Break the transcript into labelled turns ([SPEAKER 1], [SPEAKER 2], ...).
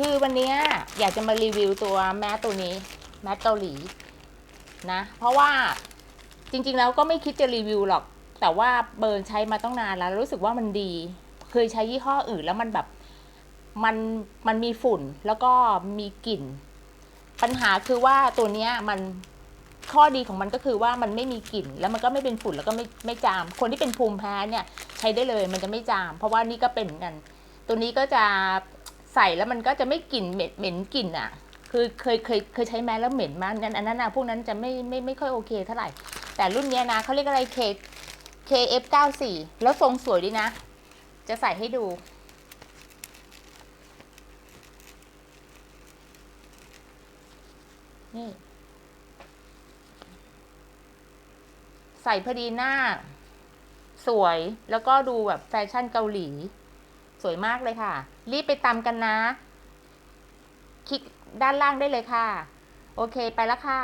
[SPEAKER 1] คือวันนี้อยากจะมารีวิวตัวแมสตัวนี้ แมสเกาหลีนะ เพราะว่าจริงๆแล้วก็ไม่คิดจะรีวิวหรอก แต่ว่าเบิร์นใช้มาต้องนานแล้ว รู้สึกว่ามันดี เคยใช้ยี่ห้ออื่นแล้วมันแบบมันมันมีฝุ่นแล้วก็มีกลิ่น ปัญหาคือว่าตัวเนี้ยมันข้อดีของมันก็คือว่ามันไม่มีกลิ่น แล้วมันก็ไม่เป็นฝุ่นแล้วก็ไม่ไม่จาม คนที่เป็นภูมิแพ้เนี่ยใช้ได้เลยมันจะไม่จาม เพราะว่านี่ก็เป็นเหมือนกัน ตัวนี้ก็จะ ใส่แล้วมันก็จะไม่กลิ่นเหม็นเหม็นกลิ่นอะ คือเคยเคยเคยใช้แมสแล้วเหม็นมากนั่นอันนั้นนะพวกนั้นจะไม่ไม่ไม่ค่อยโอเคเท่าไหร่ แต่รุ่นเนี้ยนะเขาเรียกอะไร K KF94 แล้วทรงสวยดีนะ จะใส่ให้ดูนี่ใส่พอดีหน้า สวยแล้วก็ดูแบบแฟชั่นเกาหลี สวยมากเลยค่ะ รีบไปตามกันนะ คลิกด้านล่างได้เลยค่ะ โอเคไปแล้วค่ะ